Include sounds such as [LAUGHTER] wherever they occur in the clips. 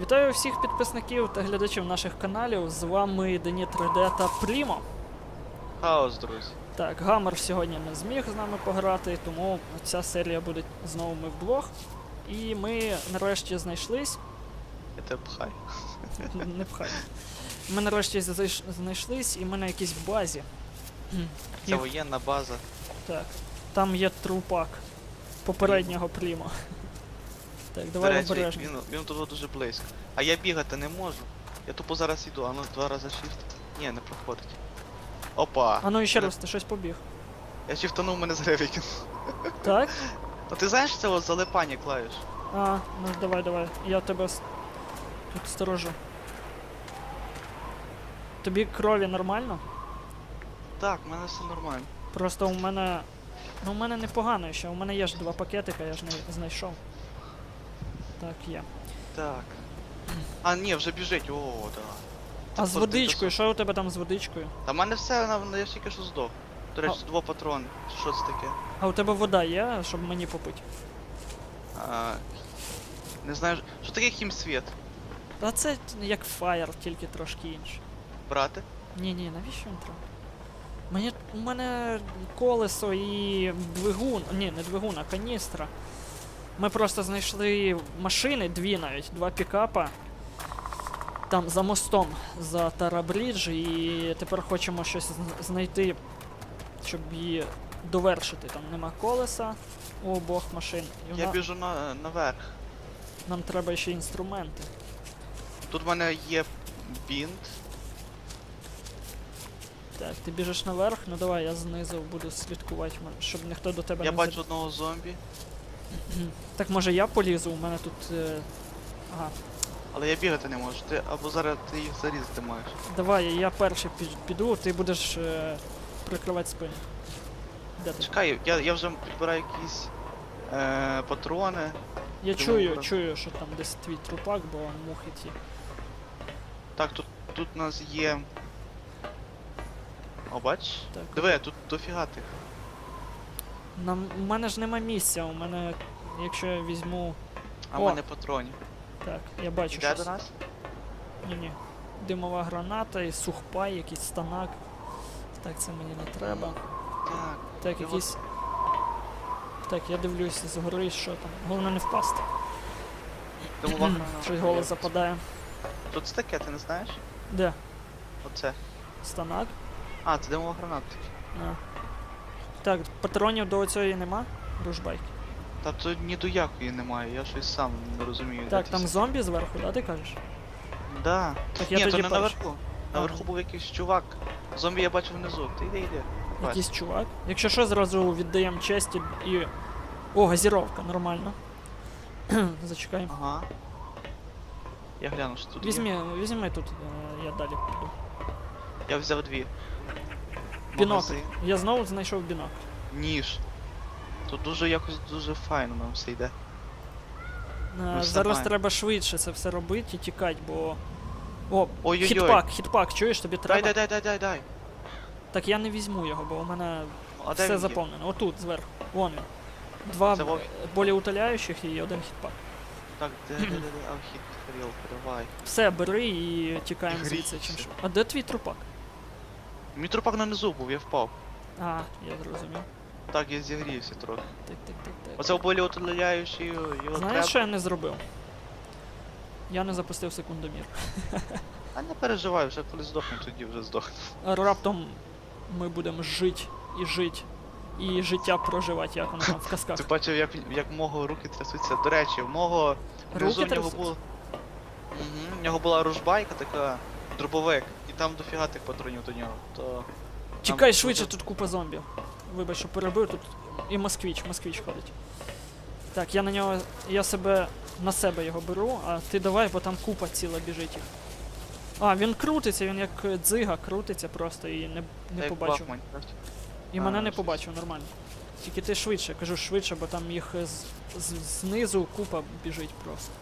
Вітаю всіх підписників та глядачів наших каналів. З вами Дені 3D та Прімо. Хаос, друзі. Так, Гаммер сьогодні не зміг з нами пограти, тому ця серія буде знову ми вдвох. І ми нарешті знайшлись. Тебе пхаю. Не пхай. Ми нарешті знайшлись, і ми на якійсь базі. Це воєнна база. Так. Там є трупак попереднього Прімо. Так, До давай речі, обережно. він, він тут дуже близько. А я бігати не можу. Я тупо зараз йду, а ну два рази shift. Ні, не проходить. Опа! А ну і ще раз, ти щось побіг. Я шифтанув, мене зря викинув. [LAUGHS] Так? Ну ти знаєш це от залипання клавіш? А, ну давай, давай. Я тебе с- тут сторожу. Тобі крові нормально? Так, в мене все нормально. Просто у мене. Ну, у мене непогано ще. У мене є ж два пакетика, я ж не знайшов. Так, є. Так. А, ні, вже біжить, о, да. А з водичкою, що у тебе там з водичкою? Та в мене все, на- я ж тільки що здох. До речі, два патрони. Що це таке? А у тебе вода є, щоб мені попити? А, не знаю, що таке хімсвіт? Та це як фаєр, тільки трошки інше. Брати? Ні, ні, навіщо він треба? Мені у мене колесо і двигун. Ні, не двигун, а каністра. Ми просто знайшли машини, дві навіть, два пікапа. Там за мостом за Тарабрідж, і тепер хочемо щось знайти, щоб її довершити. Там нема колеса у обох машин. І Я вона- біжу на, наверх. нам треба ще інструменти. Тут в мене є бінт. Так, ти біжиш наверх, ну давай я знизу буду слідкувати, щоб ніхто до тебе Я не бачу одного зомбі, Так може я полізу, у мене тут. Е... Ага. але я бігати не можу. Ти або зараз ти їх зарізати маєш. Давай, я перший під- піду, ти будеш е... прикривати спину. Де ти? Чекай, я, я вже підбираю якісь е, патрони. Я чую, зараз. чую, що там десь твій трупак, бо мухи ті. Так, тут, тут у нас є. О, бач? Так. Диви, тут дофіга тих. Нам... У мене ж нема місця, у мене. Якщо я візьму. А в мене патронів. Так, я бачу Йде щось. до нас? Ні, ні. Димова граната і сухпай, якийсь станак. Так, це мені не треба. Так. Так, якийсь. Так, я дивлюсь згори, що там. Головне не впасти. Димова граната. Щось голос западає. Тут це таке, ти не знаєш? Де? Оце. Станак? А, це димова граната. А. Так, патронів до цієї нема? Ружбайки. Та тут ні до якої немає, я щось сам не розумію. Так, там всі- зомбі зверху, да, ти кажеш? Да. Так я Ні, тоді то не перший. наверху. Наверху був якийсь чувак. Зомбі я бачив внизу. Ти йди, йди. Якийсь чувак. Якщо що, зразу віддаємо честь і- і. О, газіровка, нормально. [CLEARS THROAT] Зачекай. Ага. Я гляну, що тут. Є. Візьми, візьми тут, е, я далі піду. Я взяв дві. Бінокль. Магазин. Я знову знайшов бінокль. Ніж. Тут дуже якось дуже файно нам все йде. Е, Ну, все Зараз нормально. треба швидше це все робити і тікати, бо. О, Ой-ой-ой. хітпак, хітпак, чуєш, тобі треба. Дай, дай, дай, дай, дай, дай. Так я не візьму його, бо у мене А все є? заповнено. Отут, зверху. Вон він. Два Це Вов- болі утоляючих і один хітпак. Так, де, де, де, де, а, хід, тарілка, давай. Все, бери і тікаємо І звідси. Чим швидше. А де твій трупак? Мій трупак на низу був, я впав. А, я зрозумів. Так, я зігрівся трохи. Так, так, так, так. Оце болі утоляючі, його Знаєш, що я не зробив? Я не запустив секундомір. А не переживай, вже коли здохне, тоді вже здохне. А Раптом ми будемо жити і жити. І життя проживати, як воно там в казках. Ти бачив, як, як мого руки трясуться. До речі, в мого Руки в нього трясуться? було. Угу, в нього була ружбайка така, дробовик, і там дофіга тих патронів до нього. То. Тікай швидше, тут купа зомбі. Вибач, що перебив, тут і москвіч, москвіч ходить. Так, я на нього. Я себе на себе його беру, а ти давай, бо там купа ціла біжить їх. А, він крутиться, він як дзига крутиться просто і не, не побачив. І А, мене не побачив, нормально. Тільки ти швидше, кажу швидше, бо там їх з, з, знизу купа біжить просто.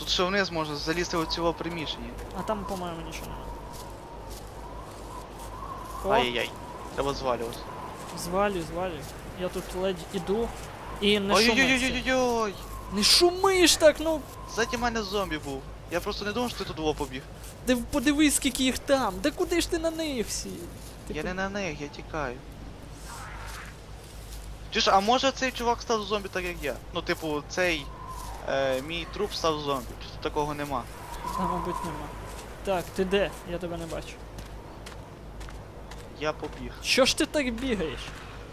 Тут ще вниз можна залізти у цього приміщення. А там, по-моєму, нічого немає. Ай-яй-яй. Треба звалювати. звалюй, звалюй. Я тут ледь іду і не шумиться. Ой-ой-ой-ой-ой! Не шумиш так, ну. Ззаді мене зомбі був. Я просто не думав, що ти тут во побіг. Ти подивись, скільки їх там. Да куди ж ти на них всі? Ти Я по- не на них, я тікаю. Ж, а може цей чувак став зомбі так як я? Ну, типу, цей е, мій труп став зомбі. Тут такого нема? А, мабуть, нема. Так, ти де? Я тебе не бачу. Я побіг. Що ж ти так бігаєш?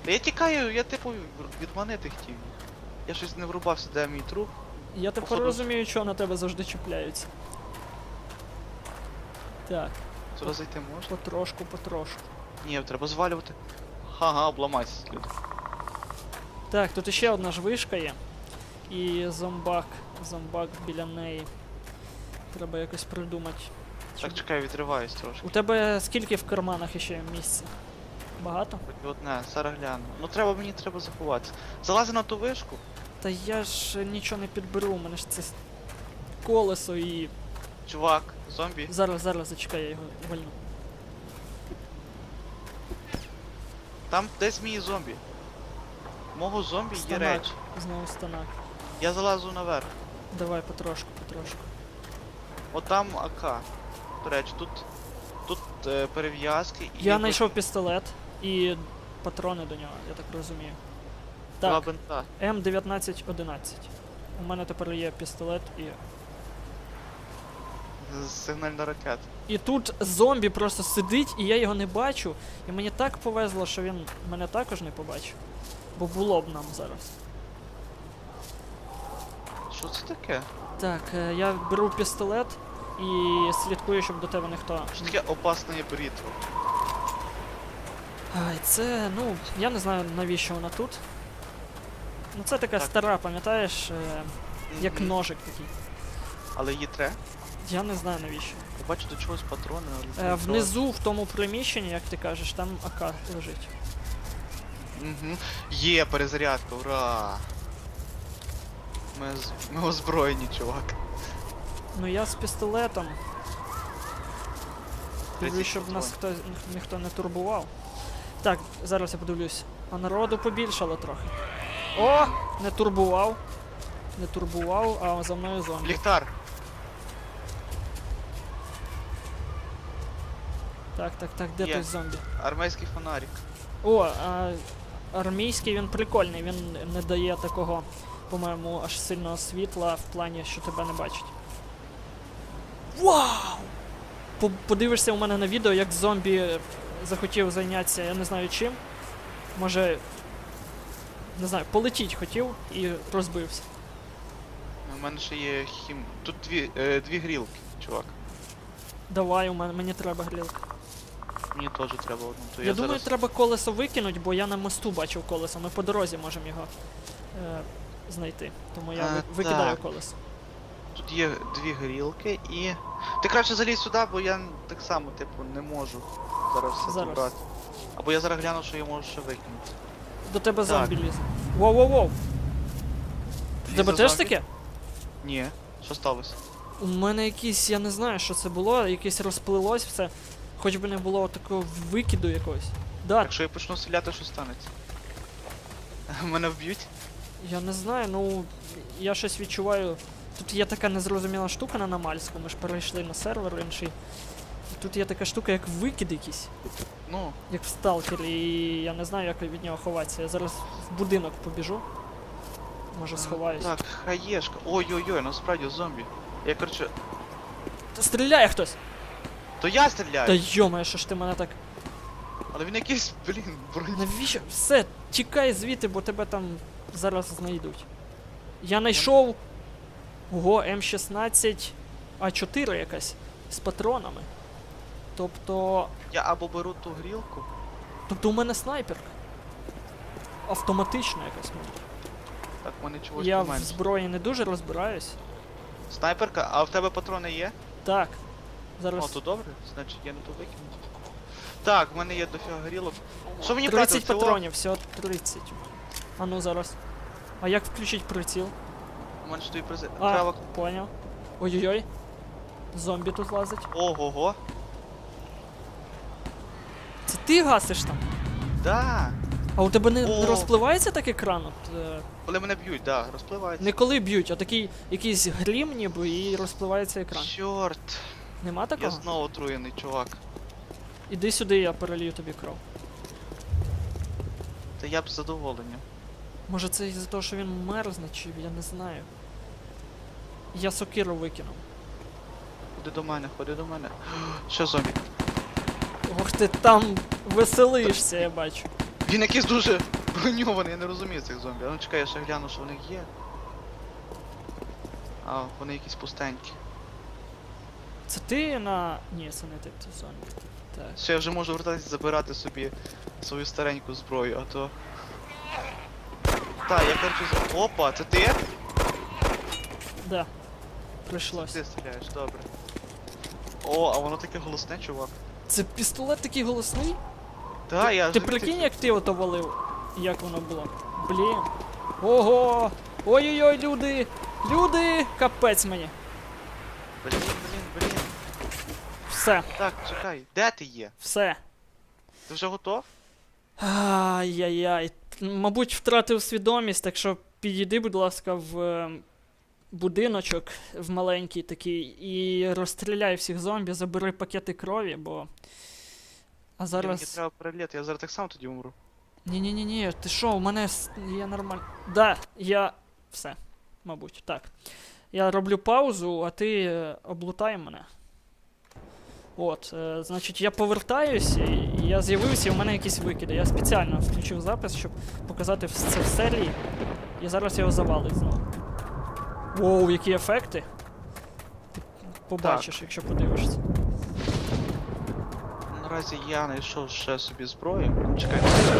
Та я тікаю, я типу відманити хотів. Я щось не врубався, де мій труп. Я тепер Походу- розумію, чого на тебе завжди чіпляються. Так, Сюди зайти можна? потрошку, потрошку. Ні, треба звалювати. Ага, обламайся. Так, тут іще одна ж вишка є. І зомбак. Зомбак біля неї. Треба якось придумати. Так, чекай, відриваюсь трошки. У тебе скільки в карманах іще місця? Багато? Хоч одне, зараз гляну. Ну треба мені треба заховатися. Залази на ту вишку. Та я ж нічого не підберу, у мене ж це колесо і. Чувак, зомбі. Зараз, зараз зачекай, я його вальну. Там десь мій зомбі. Мого зомбі є Станак. речі. Знову станак. Я залазу наверх. Давай потрошку, потрошку. От там АК. До речі, тут. Тут е, перев'язки і. Я ви- знайшов пістолет і патрони до нього, я так розумію. Два Так, бинта. М1911. У мене тепер є пістолет і. з- Сигнальна ракета. І тут зомбі просто сидить, і я його не бачу. І мені так повезло, що він мене також не побачив. Бо було б нам зараз. Що це таке? Так, е, я беру пістолет і слідкую, щоб до тебе ніхто. Що таке опасне брітво? Ай, це, ну, я не знаю навіщо вона тут. Ну це така Так. стара, пам'ятаєш, е, як Мгм. ножик такий. Але її тре. Я не знаю навіщо. Я бачу до чогось патрони. але. Е, внизу, в тому приміщенні, як ти кажеш, там АК лежить. Угу. Є перезарядка, ура! Ми, ми озброєні, чувак. Ну я з пістолетом. Дивлюсь, 30 щоб нас хто, ніхто не турбував. Так, зараз я подивлюсь. А народу побільшало трохи. О! Не турбував. Не турбував, а за мною зомбі. Ліхтар! Так, так, так, де Є. той зомбі? Армейський фонарик. О, а, армійський він прикольний, він не дає такого, по-моєму, аж сильного світла в плані, що тебе не бачить. Вау! По- Подивишся у мене на відео, як зомбі захотів зайнятися, я не знаю чим. Може. Не знаю, полетіть хотів і розбився. У мене ще є хім. Тут дві, е, дві грілки, чувак. Давай, у мене мені треба грілка. Мені теж треба одну. То Я, я, думаю, зараз... треба колесо викинуть, бо я на мосту бачив колесо. Ми по дорозі можемо його е, знайти. Тому я А, викидаю так. колесо. Тут є дві грілки і. Ти краще залізь сюди, бо я так само, типу, не можу зараз все Зараз. зібрати. Або я зараз гляну, що я можу ще викинути. До тебе Так. зомбі лізе. Воу-воу-воу. У тебе Лізе теж зомбі? таке? Ні, що сталося? У мене якийсь, я не знаю, що це було, якесь розплилось все. Хоч би не було такого викиду якогось. Да, Якщо я почну стріляти, що станеться? [LAUGHS] Мене вб'ють? Я не знаю, ну я щось відчуваю. Тут є така незрозуміла штука на Намальську, ми ж перейшли на сервер інший. Тут є така штука, як викид якийсь, Ну, як в сталкері, і я не знаю, як від нього ховатися. Я зараз в будинок побіжу. Може сховаюсь. так, хаєшка. Ой-ой-ой, насправді зомбі. Я короче. Та стріляє хтось! То я Та стріляю, йомає, що ж ти мене так. але він якийсь, блін, бронь. Навіщо? Все, тікай звідти, бо тебе там зараз знайдуть. Я знайшов. Ого, М16 А4 якась з патронами. Тобто. Я або беру ту грілку. Тобто у мене снайперка. Автоматична якась. може. Так, в мене чогось Я в зброї не дуже розбираюсь. Снайперка, а в тебе патрони є? Так. О, то добре, значить я не то викину. Так, в мене є дофіга грілок. Що мені брати? 30 Всього? патронів, всього 30. А ну зараз. А як включить приціл? У мене ж. А, Треба... поняв. Ой-ой-ой. Зомбі тут лазить. Ого-го. Це ти гасиш там? Да. А у тебе не, не О. розпливається так екран? От, е, Коли мене б'ють, да, розпливається. не коли б'ють, а такий якийсь грім ніби і розпливається екран. Чорт, Нема я такого? знову отруєний, чувак. Іди сюди, я перелію тобі кров. Та я б з задоволенням. Може це із-за того, що він мерзне, чи я не знаю. Я сокиру викинув. Ходи до мене, ходи до мене. [GASPS] Що зомбі? Ох ти там веселишся, я бачу. Він якийсь дуже броньований, я не розумію цих зомбі. А ну чекай, я ще гляну, що в них є. А, вони якісь пустенькі. Це ти на. Ні, це не ти, це зомбі. Так. Все, я вже можу вертатися забирати собі свою стареньку зброю, а то. Так, я короче. Опа, це ти? Да. Прийшлось. Ти стріляєш, добре. О, а воно таке голосне, чувак. Це пістолет такий голосний? Так, я Ти прикинь, як ти ото валив? Як воно було? Блін. Ого! Ой-ой-ой, люди! Люди! Капець мені. Блін, блін, блін. Все, Так, чекай, де ти є? все. Ти вже готов? Ай-яй-яй. Мабуть, втратив свідомість, так що підійди, будь ласка, в е, будиночок в маленький такий і розстріляй всіх зомбі, забери пакети крові, бо. А Мені зараз. треба переліт, я зараз так само тоді умру. Ні-ні-ні, ні, ти що, у мене с- я нормально. Да, я. Все, мабуть, так. Я роблю паузу, а ти е, облутай мене. От, е, значить, я повертаюся, і я з'явився, і у мене якісь викиди. Я спеціально включив запис, щоб показати це в серії. І зараз його завалить знову. Воу, які ефекти. Ти побачиш, якщо подивишся. Наразі я знайшов ще собі зброю. Ну, Чекай,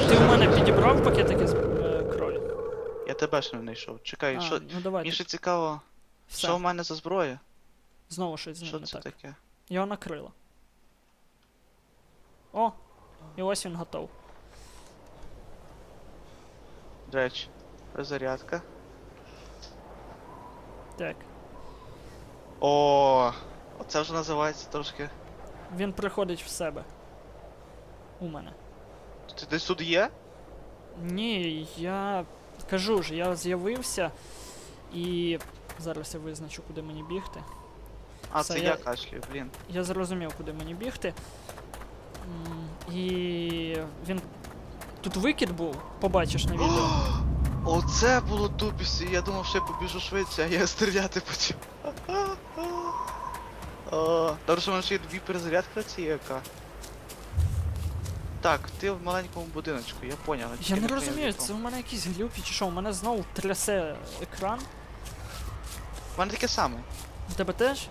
Ти у мене підібрав пакетики з е, крові? я тебе ще не знайшов. Чекай, А, що. ну давай. Мені ти- ще цікаво, що в мене за зброя? знову щось з ним Що не це так. таке? Його накрило. О! І ось він готов. До речі. Так. О, оце вже називається трошки. Він приходить в себе. У мене. Ти десь тут є? Ні, я кажу ж, я з'явився і. Зараз я визначу, куди мені бігти. А, Все, це я- я кашлю, блін. Я зрозумів, куди мені бігти. І він. Тут викид був, побачиш на відео. [GASPS] Оце було тупість, я думав, що я побіжу швидше, а я стріляти почав. [LAUGHS] Добре, що в мене ще є дві перезарядки ці яка. Так, ти в маленькому будиночку, я поняв. Я не розумію, це у мене якісь глюки чи що, у мене знову трясе екран. У мене таке саме У тебе теж?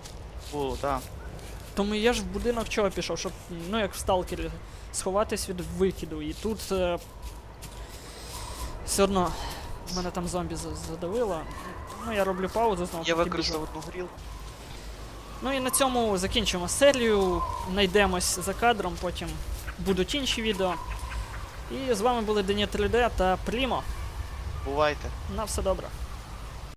було, так. Тому я ж в будинок чого пішов, щоб, ну як в сталкері, сховатись від викиду. І тут е, все одно мене там зомбі задавило. Ну, я роблю паузу знову. Я використав одну горілку. Ну і на цьому закінчимо серію. Найдемось за кадром, потім будуть інші відео. І з вами були Дені 3D та Прімо. Бувайте. На все добре.